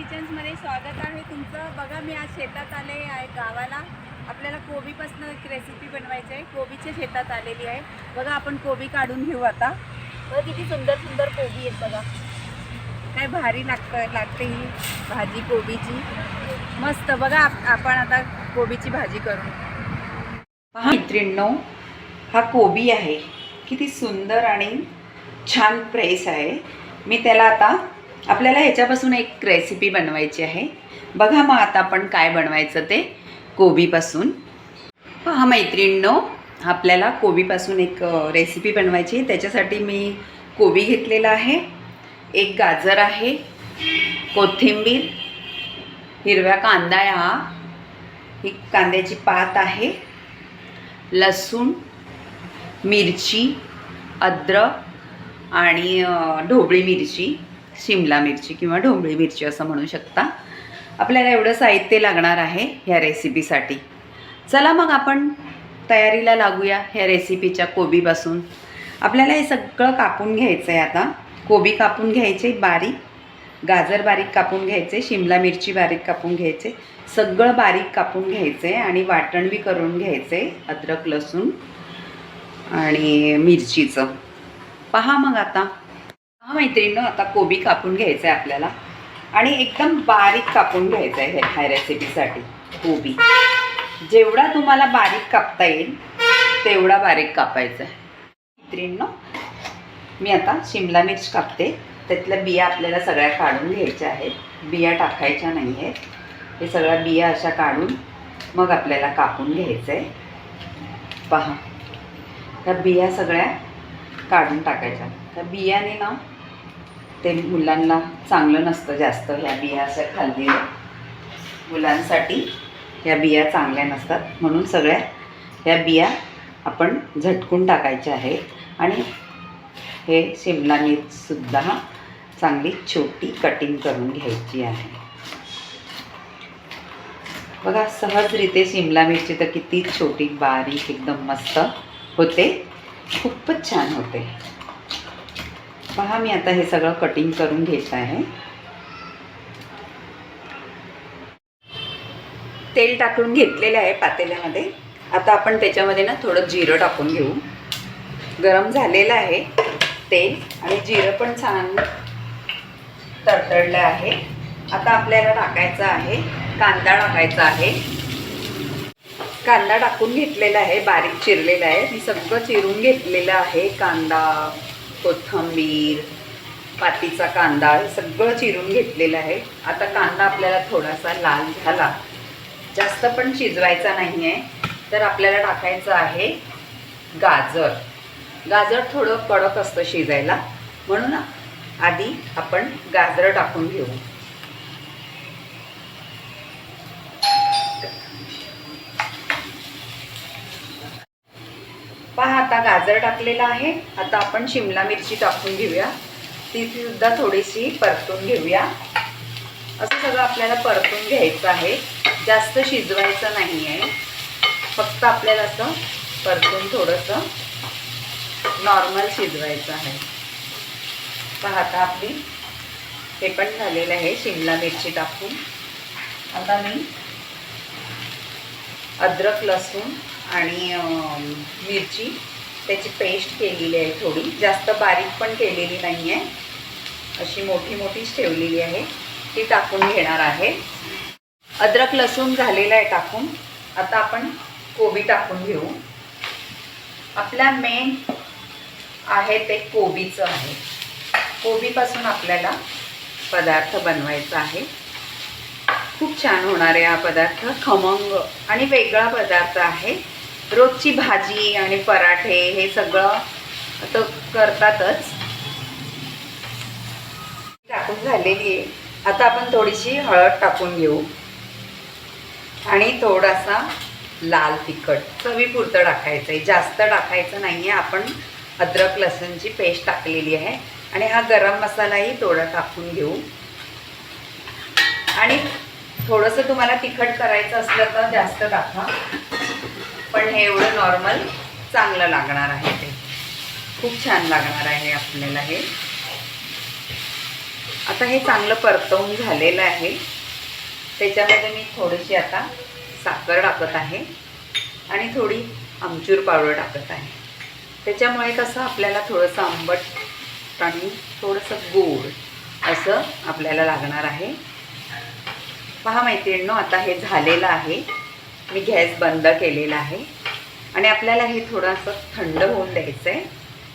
किचन्समध्ये स्वागत आहे तुमचं. बघा मी आज शेतात आले आहे गावाला. आपल्याला कोबीपासून एक रेसिपी बनवायची आहे. कोबीच्या शेतात आलेली आहे. बघा आपण कोबी काढून घेऊ आता. बघा किती सुंदर सुंदर कोबी आहेत बघा. काय भारी लागतं लागते ही भाजी कोबीची. मस्त. बघा आप- आपण आता कोबीची भाजी करू. पहा मैत्रिणींनो हा कोबी आहे. किती सुंदर आणि छान प्रेस आहे. मी त्याला आता आपल्याला ह्याच्यापासून एक रेसिपी बनवायची आहे. बघा मग आता आपण काय बनवायचं ते कोबीपासून. हा मैत्रिणींनो आपल्याला कोबीपासून एक रेसिपी बनवायची आहे. त्याच्यासाठी मी कोबी घेतलेला आहे. एक गाजर आहे. कोथिंबीर हिरव्या कांदा हा. ही कांद्याची पात आहे. लसूण मिरची अद्रक आणि ढोबळी मिरची. शिमला मिरची किंवा ढोबळी मिरची असं म्हणू शकता. आपल्याला एवढं साहित्य लागणार आहे ह्या रेसिपीसाठी. चला मग आपण तयारीला लागूया ह्या रेसिपीच्या कोबीपासून. आपल्याला हे सगळं कापून घ्यायचं आहे आता. कोबी कापून घ्यायचे बारीक. गाजर बारीक कापून घ्यायचे शिमला मिरची बारीक कापून घ्यायचे. सगळं बारीक कापून घ्यायचं आहे आणि वाटणबी करून घ्यायचे अद्रक लसूण आणि मिरचीचं. पहा मग आता. हा मैत्रिणीनं आता कोबी कापून घ्यायचं आहे आपल्याला. आणि एकदम बारीक कापून घ्यायचं आहे ह्या रेसिपीसाठी कोबी. जेवढा तुम्हाला बारीक कापता येईल तेवढा बारीक कापायचा आहे मैत्रिणीनं मी आता शिमला मिर्च कापते. त्यातल्या बिया आपल्याला सगळ्या काढून घ्यायच्या आहेत. बिया टाकायच्या नाही आहेत हे सगळ्या बिया अशा काढून मग आपल्याला कापून घ्यायचं आहे पहा. त्या बिया सगळ्या काढून टाकायच्या. त्या बियाने ना ते मुलांना चांगलं नसतं जास्त ह्या बिया असं खाल्लेल्या मुलांसाठी ह्या बिया चांगल्या नसतात. म्हणून सगळ्या ह्या बिया आपण झटकून टाकायच्या आहेत आणि हे शिमला मिरचसुद्धा चांगली छोटी कटिंग करून घ्यायची आहे. बघा सहजरीते शिमला मिरची तर किती छोटी बारीक एकदम मस्त होते. खूपच छान होते. पहा मी आता हे सगळं कटिंग करून घेत आहे. तेल टाकून घेतलेलं आहे पातेल्यामध्ये. आता आपण त्याच्यामध्ये ना थोडं जिरं टाकून घेऊ. गरम झालेलं आहे तेल आणि जिरं पण छान तडतडलं आहे. आता आपल्याला टाकायचं आहे कांदा टाकायचा आहे. कांदा टाकून घेतलेला आहे बारीक चिरलेला आहे. मी सगळं चिरून घेतलेलं आहे कांदा. कोथिंबीर पातीचा कांदा हे सगळं चिरून घेतलेलं आहे. आता कांदा आपल्याला थोडासा लाल झाला. जास्त पण शिजवायचा नाही आहे तर आपल्याला टाकायचं आहे गाजर. गाजर थोडं कडक असतं शिजायला. म्हणून आधी आपण गाजर टाकून घेऊ. पहा आता गाजर टाकलेला आहे. आता आपण शिमला मिरची टाकून घेऊया. ती सुद्धा थोडीशी परतून घेऊया. असं सगळं आपल्याला परतून घ्यायचं आहे. जास्त शिजवायचं नाही आहे फक्त आपल्याला असं परतून थोडंसं नॉर्मल शिजवायचं आहे. पाहता आपली हे पण झालेलं आहे शिमला मिरची टाकून. आता मी अद्रक लसूण आणि मिरची. त्याची पेस्ट केलेली आहे थोडी. जास्त बारीक पण केलेली नाही आहे अशी मोठी मोठीच ठेवलेली आहे. ती टाकून घेणार आहे. अद्रक लसूण झालेलं आहे टाकून. आता आपण कोबी टाकून घेऊ. आपला मेन आहे ते कोबीचं आहे. कोबीपासून आपल्याला पदार्थ बनवायचा आहे. खूप छान होणार आहे हा पदार्थ. खमंग आणि वेगळा पदार्थ आहे. रोजची भाजी आणि पराठे हे सगळं तर करतातच. टाकून झालेली आहे. आता आपण थोडीशी हळद टाकून घेऊ. आणि थोडासा लाल तिखट. चवीपुरतं टाकायचं आहे जास्त टाकायचं नाही आहे आपण अद्रक लसूणची पेस्ट टाकलेली आहे. आणि हा गरम मसालाही थोडा टाकून घेऊ. आणि थोडंसं तुम्हाला तिखट करायचं असलं तर जास्त टाका. पण हे एवढं नॉर्मल चांगलं लागणार आहे ते. खूप छान लागणार आहे आपल्याला हे. आता हे चांगलं परतवून झालेलं आहे. त्याच्यामध्ये मी थोडीशी आता साखर टाकत आहे आणि थोडी आमचूर पावडर टाकत आहे. त्याच्यामुळे कसं आपल्याला थोडंसं आंबट आणि थोडंसं गोड असं आपल्याला लागणार आहे. पहा मैत्रिणींनो आता हे झालेलं आहे. मी गॅस बंद केलेला आहे. आणि आपल्याला हे थोडंसं थंड होऊन द्यायचं आहे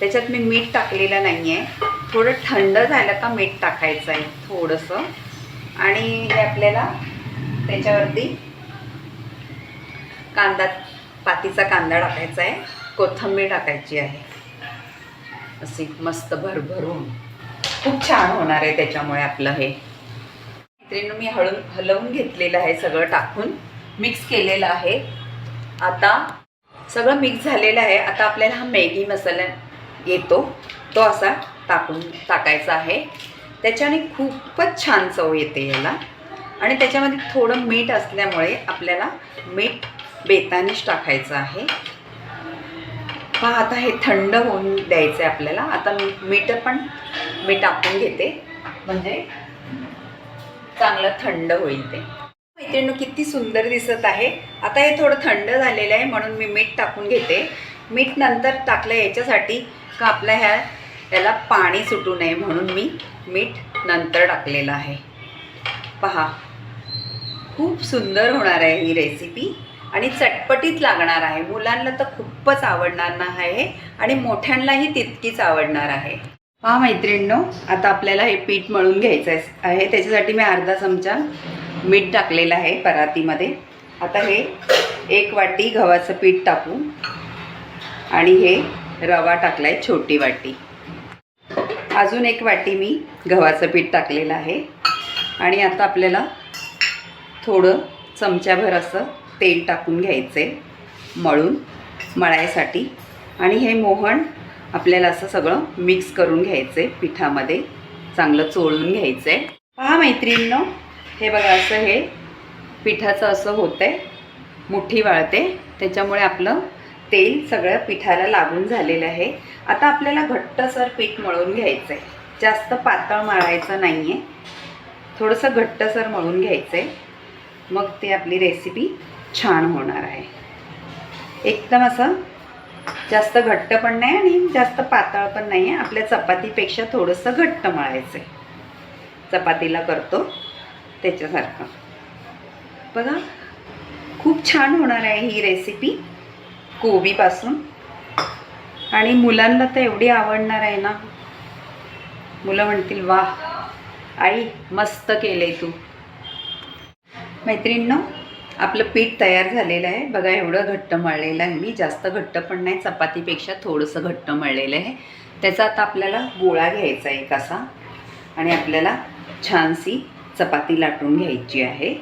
त्याच्यात मी मीठ टाकलेलं नाही आहे थोडं थंड झालं का मीठ टाकायचं आहे थोडंसं. आणि हे आपल्याला त्याच्यावरती कांदा पातीचा कांदा टाकायचा आहे कोथिंबीर टाकायची आहे. अशी मस्त भरभरून. खूप छान होणार आहे त्याच्यामुळे आपलं हे. मैत्रिणी मी हळून हलवून घेतलेलं आहे सगळं टाकून. मिक्स केलेलं आहे. आता सगळं मिक्स झालेलं आहे. आता आपल्याला हा मॅगी मसाला येतो. तो असा टाकून टाकायचा आहे. त्याच्याने खूपच छान चव येते याला. आणि त्याच्यामध्ये थोडं मीठ असल्यामुळे आपल्याला मीठ बेतानीच टाकायचं आहे. पहा आता हे थंड होऊन द्यायचं आहे आपल्याला. आता मी मीठ पण मी टाकून घेते. म्हणजे चांगलं थंड होईल ते. मैत्रिणी किती सुंदर दिसत आहे. आता हे थोडं थंड झालेलं आहे म्हणून मी मीठ टाकून घेते. मीठ नंतर टाकलं याच्यासाठी का आपल्या ह्या याला पाणी सुटू नये म्हणून मी मीठ नंतर टाकलेलं आहे. पहा खूप सुंदर होणार आहे ही रेसिपी आणि चटपटीत लागणार आहे. मुलांना तर खूपच आवडणार ना आहे आणि मोठ्यांनाही तितकीच आवडणार आहे. पहा मैत्रिणींनो आता आपल्याला हे पीठ मळून घ्यायचं आहे त्याच्यासाठी मी अर्धा चमचा मीठ टाकलेलं आहे परातीमध्ये. आता हे एक वाटी गव्हाचं पीठ टाकू. आणि हे रवा टाकला आहे छोटी वाटी. अजून एक वाटी मी गव्हाचं पीठ टाकलेलं आहे. आणि आता आपल्याला थोडं चमच्याभर असं तेल टाकून घ्यायचं आहे मळून मळायसाठी. आणि हे मोहन आपल्याला असं सगळं मिक्स करून घ्यायचं आहे पिठामध्ये. चांगलं चोळून घ्यायचं आहे पहा मैत्रिणींनो हे बघा असं हे पिठाचं असं होतं आहे मुठी वाळते. त्याच्यामुळे आपलं तेल सगळं पिठाला लागून झालेलं आहे. आता आपल्याला घट्टसर पीठ मळून घ्यायचं आहे जास्त पातळ मळायचं नाही आहे थोडंसं घट्टसर मळून घ्यायचं आहे मग ते आपली रेसिपी छान होणार आहे. एकदम असं जास्त घट्ट पण नाही आणि जास्त पातळ पण नाही आहे आपल्या चपातीपेक्षा थोडंसं घट्ट मळायचं आहे चपातीला करतो. त्याच्यासारखं. बघा खूप छान होणार आहे ही रेसिपी कोबीपासून. आणि मुलांना तर एवढी आवडणार आहे ना. मुलं म्हणतील वा आई मस्त केले तू. मैत्रिणींनो आपलं पीठ तयार झालेलं आहे. बघा एवढं घट्ट मळलेलं आहे मी. जास्त घट्ट पण नाही चपातीपेक्षा थोडंसं घट्ट मळलेलं आहे. त्याचा आता आपल्याला गोळा घ्यायचा आहे एक असा. आणि आपल्याला छानशी चपाती लाटून घ्यायची आहे.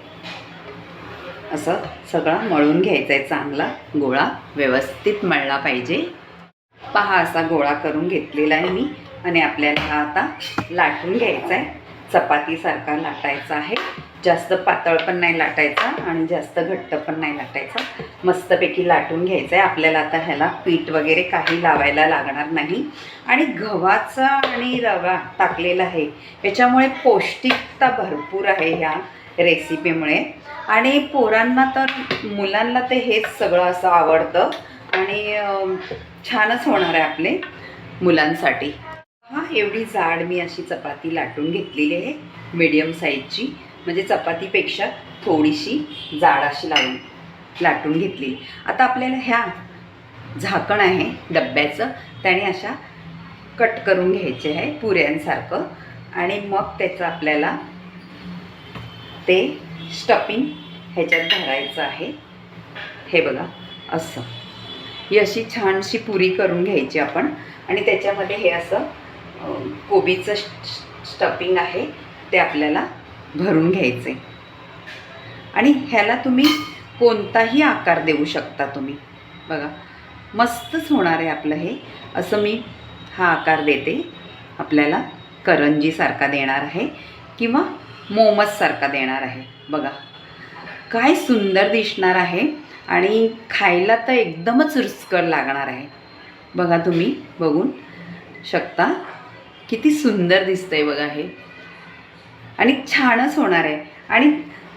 असं सगळा मळून घ्यायचा आहे चांगला गोळा व्यवस्थित मळला पाहिजे. पहा असा गोळा करून घेतलेला आहे मी. आणि आपल्याला हा आता लाटून घ्यायचा आहे. चपातीसारखा लाटायचा आहे. जास्त पातळ पण नाही लाटायचा आणि जास्त घट्ट पण नाही लाटायचा. मस्तपैकी लाटून घ्यायचं आहे आपल्याला आता ह्याला पीठ वगैरे काही लावायला लागणार नाही. आणि गव्हाचा आणि रवा टाकलेला आहे. याच्यामुळे पौष्टिकता भरपूर आहे ह्या रेसिपीमुळे आणि पोरांना तर मुलांना ते हेच सगळं असं आवडतं. आणि छानच होणार आहे आपले मुलांसाठी. हा एवढी जाड मी अशी चपाती लाटून घेतलेली आहे. मीडियम साईजची म्हणजे चपातीपेक्षा थोडीशी जाड अशी लावून लाटून घेतली. आता आपल्याला ह्या झाकण आहे डब्याचं त्याने अशा कट करून घ्यायचे आहे पुऱ्यांसारखं. आणि मग त्याचं आपल्याला ते स्टफिंग ह्याच्यात भरायचं आहे. हे बघा असं. ही अशी छानशी पुरी करून घ्यायची आपण. आणि त्याच्यामध्ये हे असं कोबीचं स्टफिंग आहे ते आपल्याला भरून घ्यायचे. आणि ह्याला तुम्ही कोणताही आकार देऊ शकता तुम्ही. बघा मस्तच होणार आहे आपलं हे. असं मी हा आकार देते. आपल्याला करंजीसारखा देणार आहे किंवा मोमससारखा देणार आहे. बघा काय सुंदर दिसणार आहे आणि खायला तर एकदमच रुचकर लागणार आहे. बघा तुम्ही बघून शकता किती सुंदर दिसतंय बघा हे. आणि छानच होणार आहे. आणि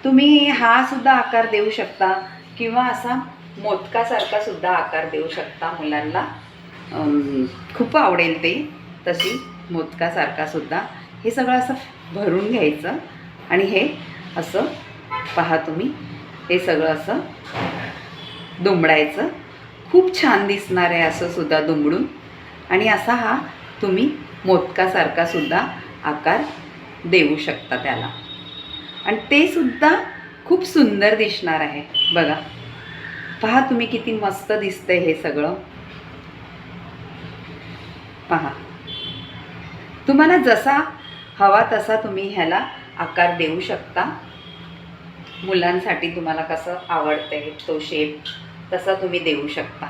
तुम्ही हा सुद्धा आकार देऊ शकता किंवा असा मोदकासारखा सुद्धा आकार देऊ शकता मुलांना. खूप आवडेल ते तशी मोदकासारखा सुद्धा. हे सगळं असं भरून घ्यायचं आणि हे असं पहा तुम्ही. हे सगळं असं दुमडायचं. खूप छान दिसणार आहे असं सुद्धा दुमडून. आणि असा हा तुम्ही मोदकासारखा सुद्धा आकार देऊ शकता त्याला. आणि ते सुद्धा खूप सुंदर दिसणार आहे. बघा. पहा तुम्ही किती मस्त दिसतंय हे सगळं. पहा. तुम्हाला जसा हवा तसा तुम्ही ह्याला आकार देऊ शकता. मुलांसाठी तुम्हाला कसं आवडतंय तो शेप तसा तुम्ही देऊ शकता.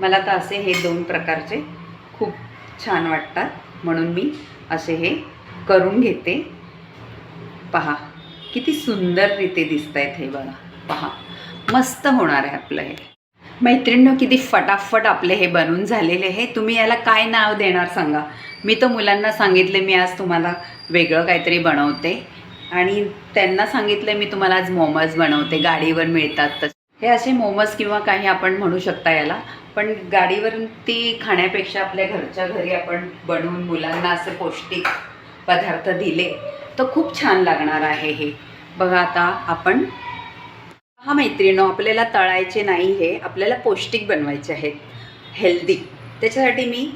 मला तर असे हे दोन प्रकारचे खूप छान वाटतात. म्हणून मी असे हे करून घेते. पहा किती सुंदररीते दिसत आहेत हे बघा. पहा मस्त होणार आहे आपलं हे. मैत्रिणींनो किती फटाफट आपले हे बनून झालेले आहे तुम्ही याला काय नाव देणार सांगा. मी तर मुलांना सांगितले मी आज तुम्हाला वेगळं काहीतरी बनवते. आणि त्यांना सांगितलं मी तुम्हाला आज मोमोज बनवते. गाडीवर मिळतात तसे. हे असे मोमोज किंवा काही आपण म्हणू शकता याला. पण गाडीवरून ती खाण्यापेक्षा आपल्या घरच्या घरी आपण बनवून मुलांना असे पौष्टिक पदार्थ दिले तर खूप छान लागणार आहे हे. बघा आता आपण हा मैत्रिणो आपल्याला तळायचे नाही हे आपल्याला पौष्टिक बनवायचे आहेत. हेल्दी. त्याच्यासाठी मी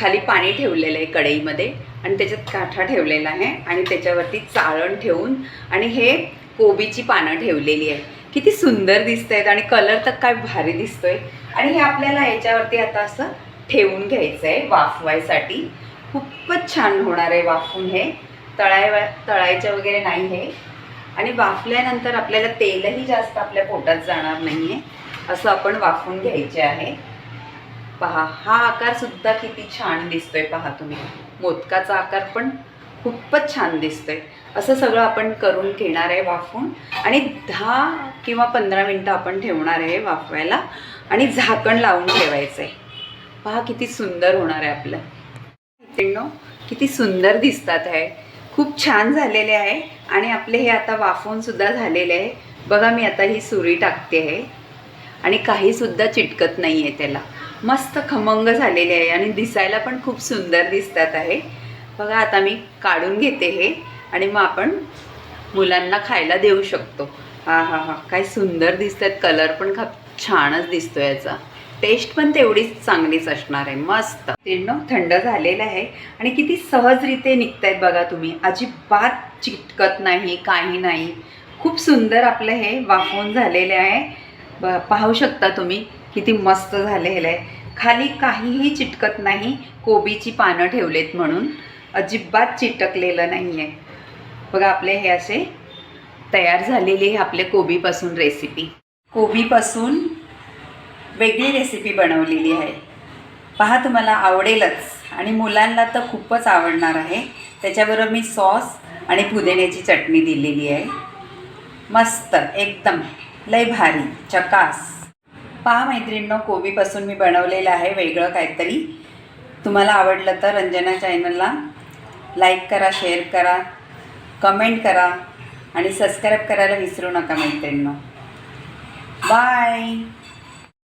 खाली पाणी ठेवलेलं आहे कढईमध्ये आणि त्याच्यात काठा ठेवलेला आहे आणि त्याच्यावरती चाळण ठेवून आणि हे कोबीची पानं ठेवलेली आहे. किती सुंदर दिसत आहेत आणि कलर तर काय भारी दिसतोय. आणि हे आपल्याला याच्यावरती आता असं ठेवून घ्यायचं आहे वाफवायसाठी. खूपच छान होणार आहे वाफून हे. तळाय तळायचं वगैरे नाही हे. आणि वाफल्यानंतर आपल्याला तेलही जास्त आपल्या पोटात जाणार नाही आहे असं आपण वाफून घ्यायचे आहे. पहा हा आकारसुद्धा किती छान दिसतोय पहा तुम्ही. मोदकाचा आकार पण खूपच छान दिसतोय. असं सगळं आपण करून घेणार आहे वाफून. आणि दहा किंवा पंधरा मिनटं आपण ठेवणार आहे वाफवायला. आणि झाकण लावून ठेवायचं आहे पहा किती सुंदर होणार आहे आपलं. मैत्रिणींनो किती सुंदर दिसतात आहे खूप छान झालेले आहे आणि आपले हे आता वाफून सुद्धा झालेले आहे. बघा मी आता ही सुरी टाकते आहे आणि काहीसुद्धा चिटकत नाही आहे त्याला. मस्त खमंग झालेले आहे आणि दिसायला पण खूप सुंदर दिसतात आहे. बघा आता मी काढून घेते हे आणि मग आपण मुलांना खायला देऊ शकतो. हा हा हा. काय सुंदर दिसतात. कलर पण खूप छानच दिसतो याचा. टेस्ट पण तेवढीच चांगलीच असणार आहे मस्त. तीर्ण थंड झालेलं आहे आणि किती सहजरीते निघत आहेत बघा तुम्ही. अजिबात चिटकत नाही काही नाही. खूप सुंदर आपलं हे वाफवून झालेलं आहे. ब पाहू शकता तुम्ही किती मस्त झालेलं आहे. खाली काहीही चिटकत नाही कोबीची पानं ठेवलेत म्हणून. अजिबात चिटकलेलं नाही आहे बघा आपले हे असे तयार झालेली आहे आपल्या कोबीपासून रेसिपी कोबीपासून वेगळी रेसिपी बनवलेली आहे. पहा तुम्हाला आवडेलच. आणि मुलांना तर खूपच आवडणार आहे. त्याच्याबरोबर मी सॉस आणि पुदिन्याची चटणी दिलेली आहे. मस्त एकदम. लय भारी चकास. पहा मैत्रिणींनो कोबीपासून मी बनवलेलं आहे वेगळं काहीतरी. तुम्हाला आवडलं तर रंजना चॅनलला लाईक करा शेअर करा कमेंट करा आणि सबस्क्राईब करायला विसरू नका मैत्रिणींनो. बाय